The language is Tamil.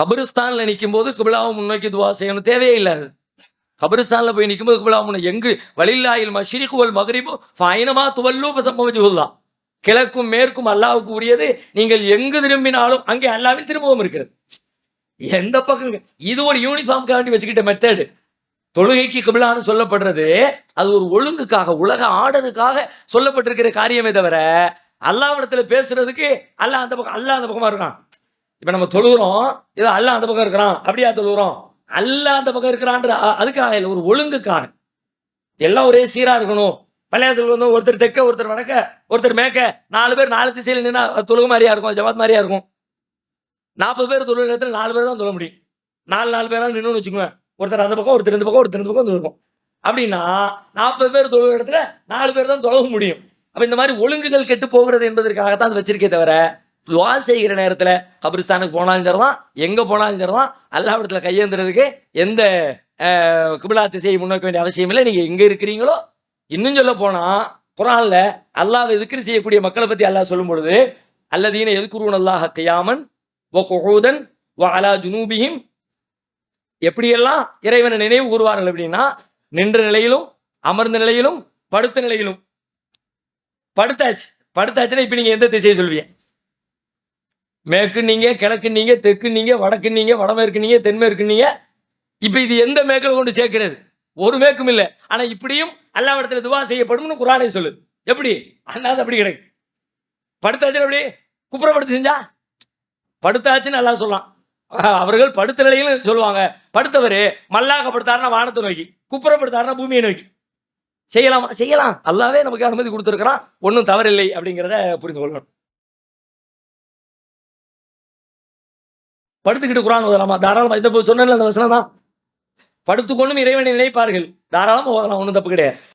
கபிரிஸ்தான்ல நிற்கும் போது குபிலாவை முன்னோக்கி துவா செய்யணும் தேவையே இல்லாது கபிரிஸ்தான்ல போய் நிற்கும் போது குபிலா முன்ன எங்கு? வலில்லாயில் மஷிரிகுவல் மகரிபு ஃபைனமா துவல்லு சம்பவஜுல்லா கிழக்கும் மேற்கும் அல்லாவுக்கு உரியது. நீங்கள் எங்கு திரும்பினாலும் அங்கே அல்லாவின் திரும்பவும் இருக்கிறது. எந்த பக்கம்? இது ஒரு யூனிஃபார்ம் காண்டி வச்சுக்கிட்ட மெத்தடு தொழுகைக்கு கிபிலான்னு சொல்லப்படுறது அது ஒரு ஒழுங்குக்காக உலக ஆடதுக்காக சொல்லப்பட்டிருக்கிற காரியமே தவிர அல்லாவிடத்துல பேசுறதுக்கு அல்லாஹ் அந்த பக்கம் அல்லாஹ் அந்த பக்கமா இருக்கான். இப்போ நம்ம தொழுகிறோம் இது அல்ல அந்த பக்கம் இருக்கிறான் அப்படியா தொழுகிறோம்? அல்ல அந்த பக்கம் இருக்கிறான்ற அதுக்காக இல்லை ஒரு ஒழுங்குக்காக எல்லாம் ஒரே சீராக இருக்கணும். பள்ளியாசல் வந்து ஒருத்தர் தெற்க ஒருத்தர் வடக்க ஒருத்தர் மேற்க நாலு பேர் நாலு திசையில் நின்னா தொழுகு மாதிரியா இருக்கும் ஜமாத் மாதிரியா இருக்கும். நாற்பது பேர் தொழில் இடத்துல நாலு பேர் தான் தொழ முடியும். நாலு நாலு பேரா நின்றுன்னு வச்சுக்கோங்க ஒருத்தர் அந்த பக்கம் ஒருத்தர் இந்த பக்கம் ஒருத்தர் இந்த பக்கம் இருக்கும் அப்படின்னா நாற்பது பேர் தொழுகிற இடத்துல நாலு பேர் தான் தொழவும் முடியும். அப்போ இந்த மாதிரி ஒழுங்குகள் கெட்டு போகிறது என்பதற்காகத்தான் அது வச்சிருக்கே தவிர துவா செய்கிற நேரத்தில் கபிரிஸ்தானுக்கு போனாலும் சரிதான் எங்கே போனாலும் சரிதான் அல்லாவிடத்துல கையேந்துறதுக்கு எந்த அஹ், திசையை முன்னோக்க வேண்டிய அவசியம் இல்லை. நீங்கள் எங்கே இருக்கிறீங்களோ இன்னும் சொல்ல போனால் குரானில் அல்லாஹ் எதுக்கிரி செய்யக்கூடிய மக்களை பற்றி அல்லாஹ் சொல்லும் பொழுது அல்லதீன எதுக்குருவன் அல்லாஹ் கையாமன் ஓ கொஹூதன் ஓ அலா ஜுனூபியும் எப்படியெல்லாம் இறைவனை நினைவு கூறுவார்கள் அப்படின்னா நின்ற நிலையிலும் அமர்ந்த நிலையிலும் படுத்த நிலையிலும். படுத்தாச்சு. படுத்தாச்சுன்னா இப்போ நீங்கள் எந்த திசையை சொல்வீங்க? மேற்கு நீங்க கிழக்கு நீங்க தெற்கு நீங்க வடக்கு நீங்க வடமேற்கு நீங்க தென்மேற்கு நீங்க இப்ப இது எந்த மேற்கில் கொண்டு சேர்க்கிறது? ஒரு மேற்கும் இல்லை. ஆனா இப்படியும் அல்லா இடத்துல துவா செய்யப்படும்னு குரானை சொல்லு எப்படி? அந்த அப்படி கிடைக்கும் படுத்தாச்சு அப்படி குப்புறப்படுத்து செஞ்சா? படுத்தாச்சுன்னு நல்லா சொல்லலாம் அவர்கள் படுத்த நிலையிலும் சொல்லுவாங்க. படுத்தவர் மல்லாக படுத்தாருன்னா வானத்தை நோக்கி குப்புறப்படுத்தாருன்னா பூமியை நோக்கி. செய்யலாமா செய்யலாம். அல்லாவே நமக்கு அனுமதி கொடுத்துருக்கிறான். ஒன்றும் தவறில்லை அப்படிங்கிறத புரிந்து கொள்ளணும். படுத்துக்கிட்டு குரான் ஓதலாமா? தாராளமா இந்த சொன்ன அந்த வசனம் தான். படுத்துக்கொண்டும் இறைவனை நினைப்பார்கள். தாராளமா ஓதலாம் ஒன்றும் தப்பு கிடையாது.